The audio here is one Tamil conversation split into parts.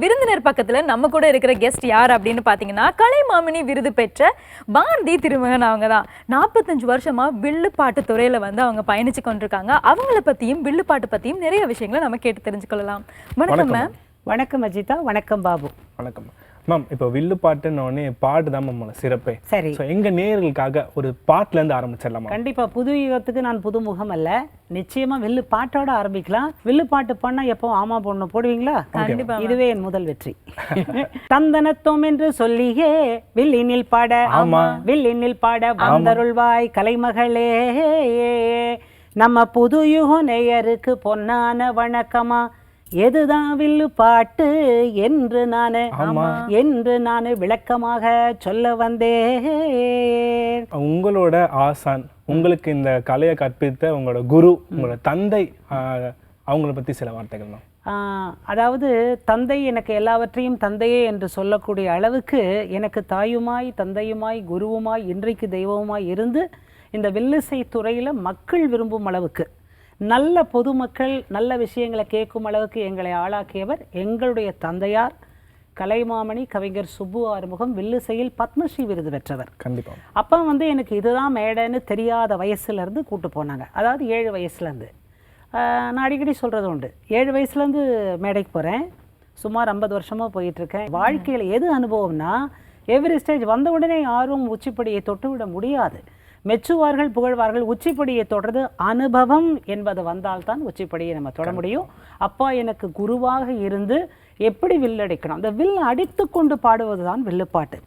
விருந்தினர் பக்கத்துல நம்ம கூட இருக்கிற கெஸ்ட் யார் அப்படின்னு பாத்தீங்கன்னா கலைமாமணி விருது பெற்ற பாரதி திருமகன் அவங்க தான் நாற்பத்தஞ்சு வருஷமா வில்லுப்பாட்டு துறையில வந்து அவங்க பயணிச்சு கொண்டிருக்காங்க. அவங்கள பத்தியும் வில்லுப்பாட்டு பத்தியும் நிறைய விஷயங்களை நம்ம கேட்டு தெரிஞ்சுக்கொள்ளலாம். வணக்கம் மேம். வணக்கம் அஜிதா. வணக்கம் பாபு. வணக்கம். மேம் இப்போ வில்லு பாட்டுன்னு உடனே பாட்டு தான் மேம் சிறப்பே. சரி. ஸோ எங்க நேயர்களுக்காக ஒரு பாட்டுல இருந்து ஆரம்பிச்சிடலாமா கண்டிப்பா புது யுகத்துக்கு நான் புது முகம் அல்ல. நிச்சயமா வில்லு பாட்டோட ஆரம்பிக்கலாம். வில்லு பாட்டு பண்ணா எப்போ ஆமா பொண்ணு போடுவீங்களா? கண்டிப்பா இதுவே என் முதல் வெற்றி. தந்தனத்தோம் என்று சொல்லியே வில்லினில் பாட. ஆமா. வில்லினில் பாட வந்தருள்வாய் கலைமகளே. நம்ம புது யுக நேயருக்கு பொன்னான வணக்கமா. எதுதான் வில்லு பாட்டு என்று நானு. என்று நான் விளக்கமாக சொல்ல வந்தேன். உங்களோட ஆசான் உங்களுக்கு இந்த கலையை கற்பித்த உங்களோட குரு உங்களோட தந்தை அவங்கள பத்தி சில வார்த்தைகள் ஆஹ், அதாவது தந்தை எனக்கு எல்லாவற்றையும் தந்தையே என்று சொல்லக்கூடிய அளவுக்கு எனக்கு தாயுமாய் தந்தையுமாய் குருவுமாய் இன்றைக்கு தெய்வமாய் இருந்து இந்த வில்லிசை துறையில் மக்கள் விரும்பும் அளவுக்கு. நல்ல பொதுமக்கள் நல்ல விஷயங்களை கேட்கும் அளவுக்கு எங்களை ஆளாக்கியவர் எங்களுடைய தந்தையார் கலைமாமணி கவிஞர் சுப்பு ஆறுமுகம் வில்லிசையில் பத்மஸ்ரீ விருது பெற்றவர். கண்டிப்பா. அப்பா வந்து எனக்கு இதுதான் மேடைன்னு தெரியாத வயசுல இருந்து கூட்டு போனாங்க. அதாவது ஏழு வயசுலேருந்து. நான் அடிக்கடி சொல்கிறது உண்டு. ஏழு வயசுலேருந்து மேடைக்கு போகிறேன் சுமார் ஐம்பது வருஷமாக போயிட்டுருக்கேன். வாழ்க்கையில் எது அனுபவம்னா எவ்ரி ஸ்டேஜ் வந்த உடனே யாரும் உச்சிப்படியை தொட்டு விட முடியாது. மெச்சுவார்கள் புகழ்வார்கள் உச்சிப்படியை தொடர்ந்து அனுபவம் என்பது வந்தால்தான் உச்சிப்படியை நம்ம தொட முடியும். அப்பா எனக்கு குருவாக இருந்து எப்படி வில் அடிக்கணும் அந்த வில் அடித்து கொண்டு பாடுவது தான் வில்லுப்பாட்டு.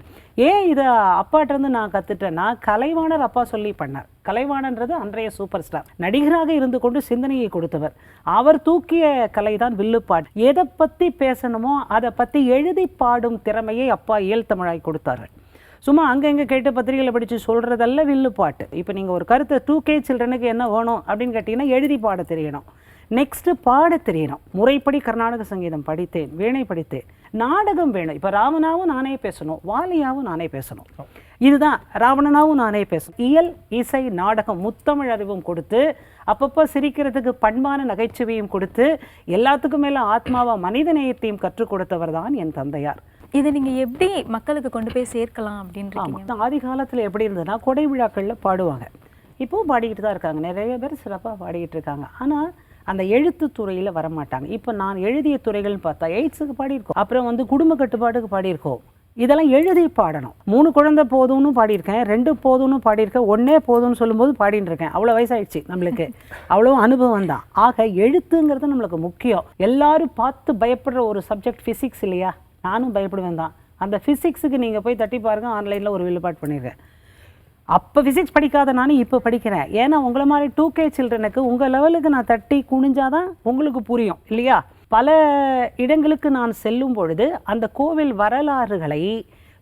ஏன் இதை அப்பாட்டிருந்து நான் கற்றுட்டேன்னா கலைவாணர் அப்பா சொல்லி பண்ணார். கலைவாணன்றது அன்றைய சூப்பர் ஸ்டார் நடிகராக இருந்து கொண்டு சிந்தனையை கொடுத்தவர். அவர் தூக்கிய கலை தான் வில்லுப்பாட்டு. எதை பற்றி பேசணுமோ அதை பற்றி எழுதி பாடும் திறமையை அப்பா இயல் தமிழாய் கொடுத்தார்கள் சும்மா அங்கங்கே கேட்டு பத்திரிகையில் படித்து சொல்கிறதல்ல வில்லு பாட்டு. இப்போ நீங்கள் ஒரு கருத்தை டூ கே சில்ட்ரனுக்கு என்ன வேணும் அப்படின்னு கேட்டிங்கன்னா எழுதி பாட தெரியணும். நெக்ஸ்ட்டு பாட தெரியணும். முறைப்படி கர்நாடக சங்கீதம் படித்தேன் வீணை படித்தேன். நாடகம் வேணும். இப்போ ராவணாவும் நானே பேசணும். வாலியாவும் நானே பேசணும். இதுதான். ராவணனாவும் நானே பேசணும். இயல் இசை நாடகம் முத்தமிழ் அறிவும் கொடுத்து அப்பப்போ சிரிக்கிறதுக்கு பண்பான நகைச்சுவையும் கொடுத்து எல்லாத்துக்கும் மேலே ஆத்மாவா மனித நேயத்தையும் கற்றுக் கொடுத்தவர் தான் என் தந்தையார். இதை நீங்க எப்படி மக்களுக்கு கொண்டு போய் சேர்க்கலாம் அப்படின்னு ஆதி காலத்தில் எப்படி இருந்ததுன்னா கொடை விழாக்களில் பாடுவாங்க. இப்போவும் பாடிக்கிட்டு தான் இருக்காங்க. நிறைய பேர் சிறப்பாக பாடிக்கிட்டு இருக்காங்க. ஆனால் அந்த எழுத்து துறையில் வரமாட்டாங்க. இப்போ நான் எழுதிய துறைகள்னு பார்த்தா எய்ட்ஸுக்கு பாடியிருக்கோம். அப்புறம் வந்து குடும்ப கட்டுப்பாட்டுக்கு பாடியிருக்கோம். இதெல்லாம் எழுதி பாடணும். மூணு குழந்தை போதும்னு பாடியிருக்கேன். ரெண்டு போதும்னு பாடியிருக்கேன். ஒன்றே போதும்னு சொல்லும்போது பாடின்னு இருக்கேன் அவ்வளோ வயசாயிடுச்சு நம்மளுக்கு. அவ்வளோ அனுபவம் தான். ஆக எழுத்துங்கிறது நம்மளுக்கு முக்கியம். எல்லாரும் பார்த்து பயப்படுற ஒரு சப்ஜெக்ட் ஃபிசிக்ஸ் இல்லையா? நானும் பயப்படுவேன் தான். அந்த ஃபிசிக்ஸுக்கு நீங்கள் போய் தட்டி பாருங்க ஆன்லைனில் ஒரு வில்லுபாட் பண்ணிடுறேன். அப்போ ஃபிசிக்ஸ் படிக்காத நானும் இப்போ படிக்கிறேன். ஏன்னா உங்களை மாதிரி டூ கே சில்ட்ரனுக்கு உங்கள் லெவலுக்கு நான் தட்டி குனிஞ்சாதான் உங்களுக்கு புரியும் இல்லையா? பல இடங்களுக்கு நான் செல்லும் பொழுது அந்த கோவில் வரலாறுகளை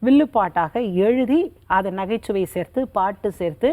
வில்லுப்பாட்டாக எழுதி அதை நகைச்சுவை சேர்த்து பாட்டு சேர்த்து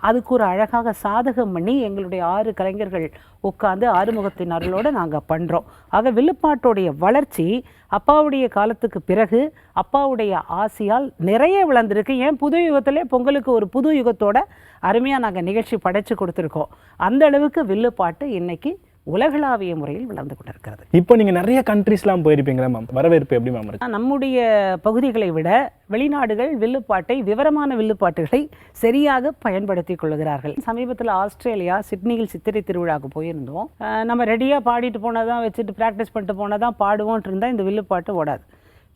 அதுக்கு ஒரு அழகாக சாதகம் பண்ணி எங்களுடைய ஆறு கலைஞர்கள் உட்காந்து ஆறுமுகத்தின் அருளோடு நாங்கள் பண்ணுறோம் ஆக வில்லுப்பாட்டோடைய வளர்ச்சி அப்பாவுடைய காலத்துக்கு பிறகு அப்பாவுடைய ஆசையால் நிறைய வளர்ந்துருக்கு ஏன்? புது யுகத்திலே பொங்கலுக்கு ஒரு புது யுகத்தோட அருமையாக நாங்கள் நிகழ்ச்சி படைச்சு கொடுத்துருக்கோம். அந்த அளவுக்கு வில்லுப்பாட்டு இன்றைக்கி உலகளாவிய முறையில் வளர்ந்து கொண்டிருக்கிறது. இப்போ நீங்க நிறைய கண்ட்ரீஸ்லாம் போயிருப்பீங்களா மேம் வரவேற்பு எப்படி மேம் இருக்கு? நம்முடைய பகுதிகளை விட வெளிநாடுகள் வில்லுப்பாட்டை விவரமான வில்லுப்பாட்டுகளை சரியாக பயன்படுத்தி கொள்கிறார்கள். சமீபத்தில் ஆஸ்திரேலியா சிட்னியில் சித்திரை திருவிழாவுக்கு போயிருந்தோம். நம்ம ரெடியாக பாடிட்டு போனதான் வச்சுட்டு ப்ராக்டிஸ் பண்ணிட்டு போனதான் பாடுவோன்ட்டு இருந்தால் இந்த வில்லுப்பாட்டு ஓடாது.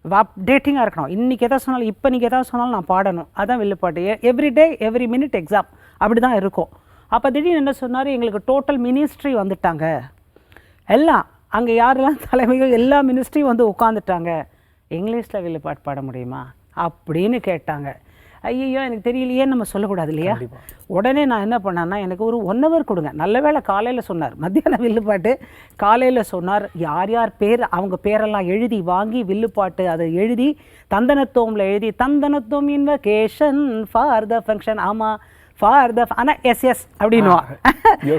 அப்டேட்டிங்காக இருக்கணும். இன்றைக்கி எதாவது சொன்னாலும் இப்போ நீங்கள் எதாவது சொன்னாலும் நான் பாடணும். அதான் வில்லுப்பாட்டு. Every day every minute exam அப்படி தான் இருக்கும். அப்போ திடீர்னு என்ன சொன்னார்? எங்களுக்கு டோட்டல் மினிஸ்ட்ரி வந்துட்டாங்க. எல்லாம் அங்கே யாரெல்லாம் தலைமைகள் எல்லா மினிஸ்ட்ரியும் வந்து உட்காந்துட்டாங்க இங்கிலீஷில் வில்லுப்பாட்டு பாட முடியுமா? அப்படின்னு கேட்டாங்க. ஐயோ எனக்கு தெரியலையே நம்ம சொல்லக்கூடாது இல்லையா? உடனே நான் என்ன பண்ணேன்னா எனக்கு ஒரு ஒன் ஹவர் கொடுங்க. நல்ல வேளை காலையில் சொன்னார். மத்தியானம் வில்லுப்பாட்டு காலையில் சொன்னார். யார் யார் பேர் அவங்க பேரெல்லாம் எழுதி வாங்கி வில்லுப்பாட்டு அதை எழுதி தந்தனத்தோமில் எழுதி தந்தனத்தோம் இன்வகேஷன் ஃபார் த ஃபங்க்ஷன். ஆமாம் ஃபார் த ஆனால் எஸ் எஸ் அப்படின்னுவா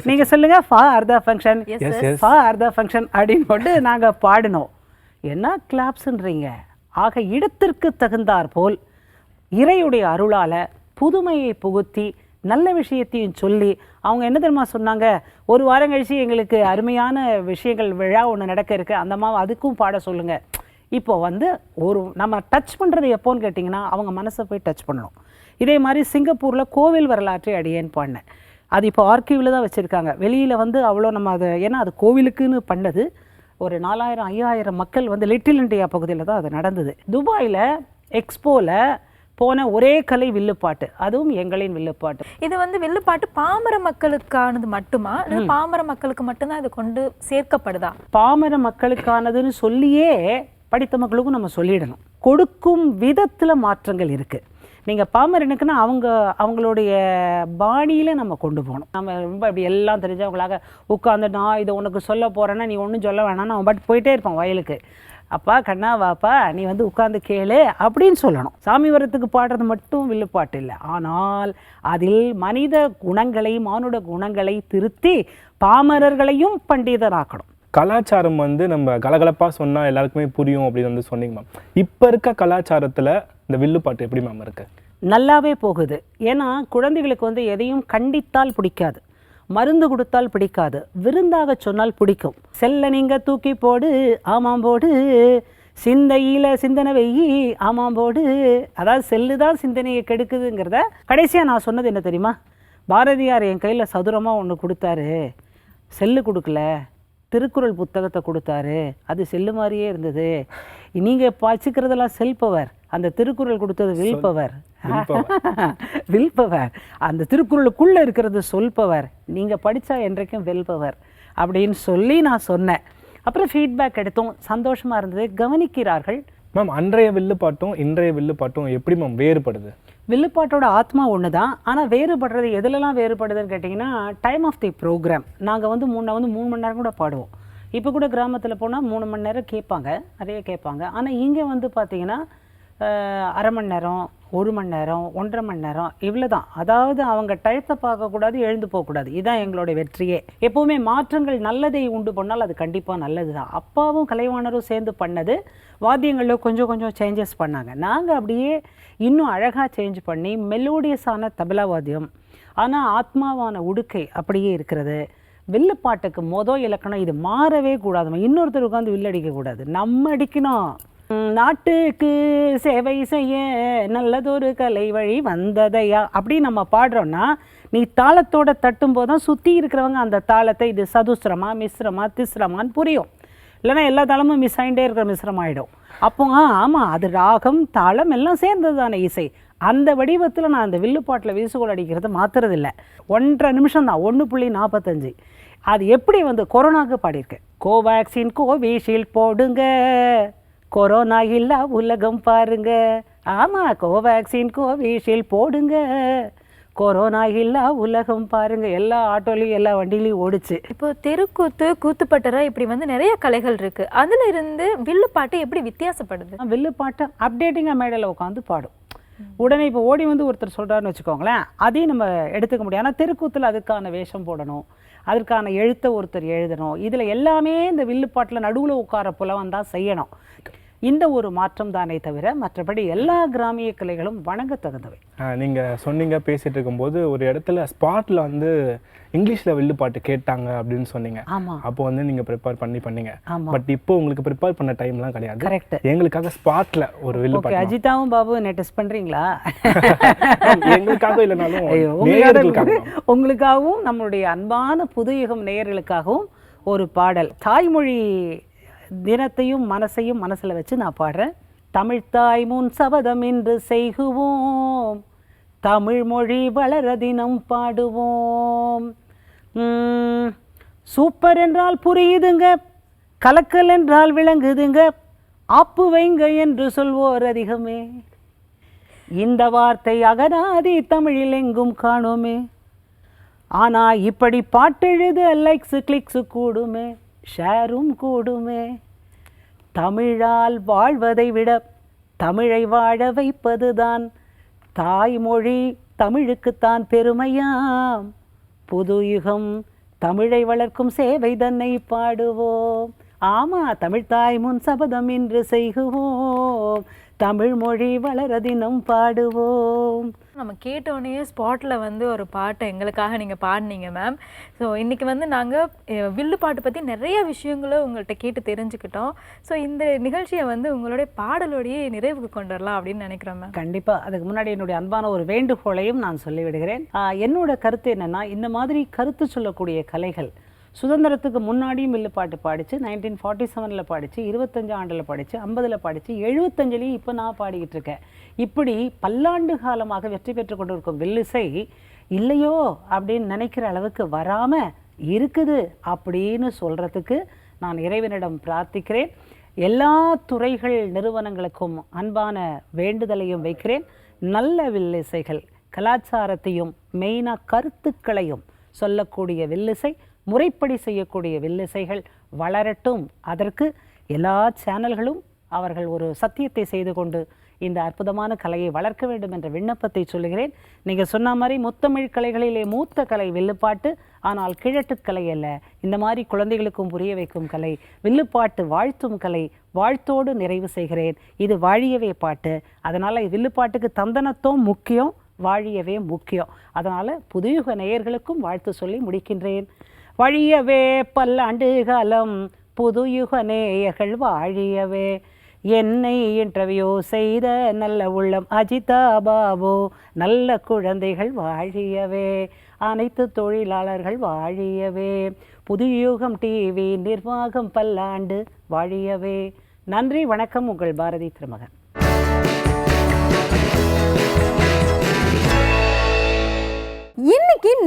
நீங்கள் சொல்லுங்கள் for the function yes. For the function அப்படின்னு போட்டு நாங்கள் பாடினோம். என்ன கிளாப்ஸ்ன்றீங்க ஆக இடத்திற்கு தகுந்தாற் போல் இறையுடைய அருளால புதுமையை புகுத்தி நல்ல விஷயத்தையும் சொல்லி அவங்க என்ன தெரியுமா சொன்னாங்க? ஒரு வாரம் கழிச்சு எங்களுக்கு அருமையான விஷயங்கள் விழா ஒன்று நடக்க இருக்கு. அந்த அம்மாவை அதுக்கும் பாட சொல்லுங்க. இப்போ வந்து ஒரு நம்ம டச் பண்ணுறது எப்போன்னு கேட்டிங்கன்னா அவங்க மனசை போய் டச் பண்ணணும். இதே மாதிரி சிங்கப்பூரில் கோவில் வரலாற்றை அடியேன் பாடினேன் அது இப்போ ஆர்கியூவில் தான் வச்சுருக்காங்க. வெளியில் வந்து அவ்வளோ நம்ம அதை ஏன்னா அது கோவிலுக்குன்னு பண்ணது. ஒரு நாலாயிரம் ஐயாயிரம் மக்கள் வந்து லிட்டில் இண்டியா பகுதியில் தான் அது நடந்தது. துபாயில் எக்ஸ்போவில் போன ஒரே கலை வில்லுப்பாட்டு. அதுவும் எங்களின் வில்லுப்பாட்டு. இது வந்து வில்லுப்பாட்டு பாமர மக்களுக்கானது மட்டுமா? பாமர மக்களுக்கு மட்டும்தான் இது கொண்டு சேர்க்கப்படுதா? பாமர மக்களுக்கானதுன்னு சொல்லியே படித்த மக்களுக்கும் நம்ம சொல்லிடணும். கொடுக்கும் விதத்தில் மாற்றங்கள் இருக்குது நீங்கள் பாமரனுக்குன்னா அவங்க அவங்களுடைய பாணியில் நம்ம கொண்டு போகணும். நம்ம ரொம்ப அப்படி எல்லாம் தெரிஞ்சவங்களாக உட்காந்து நான் இதை உனக்கு சொல்ல போகிறேன்னா நீ ஒன்றும் சொல்ல வேணாம் அவன் போயிட்டே இருப்பான் வயலுக்கு. அப்பா கண்ணா வாப்பா நீ வந்து உட்காந்து கேளு அப்படின்னு சொல்லணும். சாமி வரத்துக்கு பாடுறது மட்டும் வில்லுப்பாட்டு இல்லை. ஆனால் அதில் மனித குணங்களை மானுட குணங்களை திருத்தி பாமரர்களையும் பண்டிதராக்கணும். கலாச்சாரம் வந்து நம்ம கலகலப்பாக சொன்னால் எல்லாருக்குமே புரியும் அப்படின்னு வந்து சொன்னீங்க மேம். இப்போ இருக்க கலாச்சாரத்தில் இந்த வில்லுப்பாட்டு எப்படி மேம் இருக்கு? நல்லாவே போகுது. ஏன்னா குழந்தைகளுக்கு வந்து எதையும் கண்டித்தால் பிடிக்காது. மருந்து கொடுத்தால் பிடிக்காது. விருந்தாக சொன்னால் பிடிக்கும். செல்ல நீங்க தூக்கி போடு ஆமாம் போடு. சிந்தையில சிந்தனை வெயி ஆமாம் போடு. அதாவது செல்லு தான் சிந்தனையை கெடுக்குதுங்கிறத கடைசியாக நான் சொன்னது என்ன தெரியுமா? பாரதியார் என் கையில் சதுரமாக ஒன்று கொடுத்தாரு. செல்லு கொடுக்கல. திருக்குறள் புத்தகத்தை கொடுத்தாரு. அது செல்லு மாதிரியே இருந்தது. நீங்கள் வச்சுக்கிறதெல்லாம் செல் பவர் அந்த திருக்குறள் கொடுத்தது வில் பவர் வில் பவர் அந்த திருக்குறளுக்குள்ளே இருக்கிறது சொல் பவர் நீங்கள் படித்தா என்றைக்கும் வெல் பவர் அப்படின்னு சொல்லி நான் சொன்னேன். அப்புறம் ஃபீட்பேக் எடுத்தோம். சந்தோஷமாக இருந்தது. கவனிக்கிறார்கள். மேம் அன்றைய வில்லுப்பாட்டும் இன்றைய வில்லுப்பாட்டும் எப்படி மேம் வேறுபடுது? வில்லுப்பாட்டோட ஆத்மா ஒன்று தான் ஆனால் வேறுபடுறது எதுலலாம் வேறுபடுதுன்னு கேட்டிங்கன்னா டைம் ஆஃப் தி ப்ரோக்ராம் நாங்கள் வந்து மூணு வந்து மூணு மணி நேரம் கூட பாடுவோம். இப்போ கூட கிராமத்தில் போனால் மூணு மணி நேரம் கேட்பாங்க நிறைய கேட்பாங்க. ஆனால் இங்கே வந்து பார்த்திங்கன்னா அரை மணி நேரம் ஒரு மணி நேரம் ஒன்றரை மணி நேரம் இவ்வளோ தான் அதாவது அவங்க டயத்தை பார்க்கக்கூடாது எழுந்து போகக்கூடாது இதுதான் எங்களோட வெற்றியே. எப்போவுமே மாற்றங்கள் நல்லதை உண்டு பண்ணால் அது கண்டிப்பாக நல்லது தான் அப்பாவும் கலைவாணரும் சேர்ந்து பண்ணது வாத்தியங்களில் கொஞ்சம் கொஞ்சம் சேஞ்சஸ் பண்ணாங்க. நாங்கள் அப்படியே இன்னும் அழகாக சேஞ்ச் பண்ணி மெலோடியஸான தபலா வாத்தியம் ஆனால் ஆத்மாவான உடுக்கை அப்படியே இருக்கிறது. வில்லுப்பாட்டுக்கு மொதல் இலக்கணம் இது மாறவே கூடாது இன்னொருத்தர் உட்காந்து வில்லடிக்கக்கூடாது நம்ம அடிக்கணும். நாட்டுக்கு சேவை செய்ய நல்லதொரு கலை வழி வந்ததையா? அப்படி நம்ம பாடுறோம்னா நீ தாளத்தோட தட்டும்போது தான் சுற்றி இருக்கிறவங்க அந்த தாளத்தை இது சதுஸ்ரமா மிஸ்ரமா திஸ்ரமான்னு புரியும். இல்லைன்னா எல்லா தாளமும் மிஸ் ஆகிட்டே இருக்கிற மிஸ்ரம் ஆகிடும் அப்போ ஆ ஆமாம் அது ராகம் தாளம் எல்லாம் சேர்ந்தது தானே இசை. அந்த வடிவத்தில் நான் அந்த வில்லுப்பாட்டில் வீசுகோல் அடிக்கிறது மாத்துறதில்லை. ஒன்றரை நிமிஷம் தான் ஒன்று புள்ளி நாற்பத்தஞ்சு அது எப்படி வந்து கொரோனாவுக்கு பாடியிருக்கேன் கோவேக்சின் கோவிஷீல்டு போடுங்க. கொரோனா இல்லா உலகம் பாருங்க. ஆமாம் கோவேக்சின் கோவிஷீல்ட் போடுங்க. கொரோனா இல்லா உலகம் பாருங்க. எல்லா ஆட்டோலையும் எல்லா வண்டியிலையும் ஓடிச்சு. இப்போ தெருக்கூத்து கூத்துப்பட்டறை இப்படி வந்து நிறைய கலைகள் இருக்கு. அதுல இருந்து வில்லுப்பாட்டு எப்படி வித்தியாசப்படுது? வில்லுப்பாட்டை அப்டேட்டிங்காக மேடையில் உட்காந்து பாடும். உடனே இப்போ ஓடி வந்து ஒருத்தர் சொல்கிறாருன்னு வச்சுக்கோங்களேன் அதையும் நம்ம எடுத்துக்க முடியும். ஆனால் தெருக்கூத்தில் அதுக்கான வேஷம் போடணும். அதற்கான எழுத்தை ஒருத்தர் எழுதணும். இதில் எல்லாமே இந்த வில்லுப்பாட்டில் நடுவில் உட்கார புலவன் தான் செய்யணும். இந்த ஒரு மாற்றம் தானே தவிர மற்றபடி எல்லா கிராமிய கலைகளும் வணங்க தகுந்தவை நீங்க சொன்னீங்க பேசிட்டு இருக்கும்போது ஒரு இடத்துல ஸ்பாட்ல வந்து இங்கிலீஷ்ல வில்லுப்பாட்டு கேட்டாங்க அப்படின்னு சொன்னீங்க. ஆமாம் அப்போ வந்து நீங்க ப்ரிப்பேர் பண்ணி பண்ணீங்க. பட் இப்போ உங்களுக்கு ப்ரிப்பேர் பண்ண டைம்லாம் கிடையாது. கரெக்ட் எங்களுக்காக ஸ்பாட்ல ஒரு வில்லுப்பாட்டு அஜிதாவும் பாபு என்ன டெஸ்ட் பண்ணுறீங்களா எங்களுக்காக இல்லைனாலும் உங்களுக்காகவும் நம்மளுடைய அன்பான புதுயுகம் நேயர்களுக்காகவும் ஒரு பாடல் தாய்மொழி தினத்தையும் மனசையும் மனசில் வச்சு நான் பாடுறேன். தமிழ்த்தாய் முன் சபதம் என்று செய்குவோம். தமிழ் மொழி வளர தினம் பாடுவோம். சூப்பர் என்றால் புரியுதுங்க. கலக்கல் என்றால் விளங்குதுங்க. ஆப்பு வைங்க என்று சொல்வோர் அதிகமே. இந்த வார்த்தை அகராதி தமிழில் எங்கும் காணோமே. ஆனால் இப்படி பாட்டெழுத லைக்ஸு கிளிக்ஸு கூடுமே. ஷேரும் கூடுமே. தமிழால் வாழ்வதை விட தமிழை வாழ வைப்பதுதான் தாய்மொழி தமிழுக்குத்தான் பெருமையாம். புது யுகம் தமிழை வளர்க்கும் சேவை தன்னை பாடுவோம். ஆமா தமிழ் தாய் முன் சபதம் இன்று செய்குவோம். தமிழ் மொழி வளர தினம் பாடுவோம். நம்ம கேட்டோடனே ஸ்பாட்டில் வந்து ஒரு பாட்டை எங்களுக்காக நீங்கள் பாடினீங்க மேம் ஸோ இன்றைக்கி வந்து நாங்கள் வில்லு பாட்டு பற்றி நிறைய விஷயங்களை உங்கள்கிட்ட கேட்டு தெரிஞ்சுக்கிட்டோம். ஸோ இந்த நிகழ்ச்சியை வந்து உங்களுடைய பாடலோடையே நிறைவுக்கு கொண்டு வரலாம் அப்படின்னு நினைக்கிறோம் மேம் கண்டிப்பா. அதுக்கு முன்னாடி என்னுடைய அன்பான ஒரு வேண்டுகோளையும் நான் சொல்லிவிடுகிறேன். என்னோட கருத்து என்னன்னா இந்த மாதிரி கருத்து சொல்லக்கூடிய கலைகள் சுதந்திரத்துக்கு முன்னாடியும் வில்லுப்பாட்டு பாடிச்சு நைன்டீன் ஃபார்ட்டி செவனில் பாடிச்சு இருபத்தஞ்சு ஆண்டில் பாடிச்சு ஐம்பதில் பாடிச்சு எழுபத்தஞ்சிலையும் இப்போ நான் பாடிக்கிட்டு இருக்கேன். இப்படி பல்லாண்டு காலமாக வெற்றி பெற்று கொண்டிருக்கும் வில்லிசை இல்லையோ அப்படின்னு நினைக்கிற அளவுக்கு வராமல் இருக்குது அப்படின்னு சொல்கிறதுக்கு நான் இறைவனிடம் பிரார்த்திக்கிறேன். எல்லா துறைகள் நிறுவனங்களுக்கும் அன்பான வேண்டுதலையும் வைக்கிறேன். நல்ல வில்லிசைகள் கலாச்சாரத்தையும் மெயினாக கருத்துக்களையும் சொல்லக்கூடிய வில்லிசை முறைப்படி செய்யக்கூடிய வில்லிசைகள் வளரட்டும். அதற்கு எல்லா சேனல்களும் அவர்கள் ஒரு சத்தியத்தை செய்து கொண்டு இந்த அற்புதமான கலையை வளர்க்க வேண்டும் என்ற விண்ணப்பத்தை சொல்லுகிறேன். நீங்கள் சொன்ன மாதிரி முத்தமிழ் கலைகளிலே மூத்த கலை வில்லுப்பாட்டு ஆனால் கிழட்டு கலை அல்ல. இந்த மாதிரி குழந்தைகளுக்கும் புரிய வைக்கும் கலை வில்லுப்பாட்டு வாழ்த்தும் கலை வாழ்த்தோடு நிறைவு செய்கிறேன். இது வாழியவே பாட்டு. அதனால் வில்லுப்பாட்டுக்கு தந்தனத்தும் முக்கியம் வாழியவே முக்கியம். அதனால் புதுயுக நேயர்களுக்கும் வாழ்த்து சொல்லி முடிக்கின்றேன். வழியவே பல்லாண்டு காலம் புதுயுக நேயர்கள் வாழியவே. என்னை இன்டர்வியூ செய்த நல்ல உள்ளம் அஜிதா பாபு நல்ல குழந்தைகள் வாழியவே. அனைத்து தொழிலாளர்கள் வாழியவே. புதுயுகம் டிவி நிர்வாகம் பல்லாண்டு வாழியவே. நன்றி வணக்கம் உங்கள் பாரதி திருமகன்.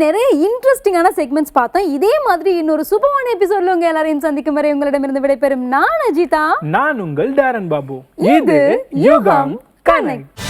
நிறைய இன்ட்ரெஸ்டிங்கான செக்மெண்ட்ஸ் பார்த்தோம் இதே மாதிரி இன்னொரு சூப்பரான எபிசோட்ல உங்க எல்லாரையும் சந்திக்கும் வரை உங்களிடமிருந்து விடைபெறும் நான் அஜிதா. நான் உங்கள் டேரன் பாபு. இது யுகம் கனெக்ட்.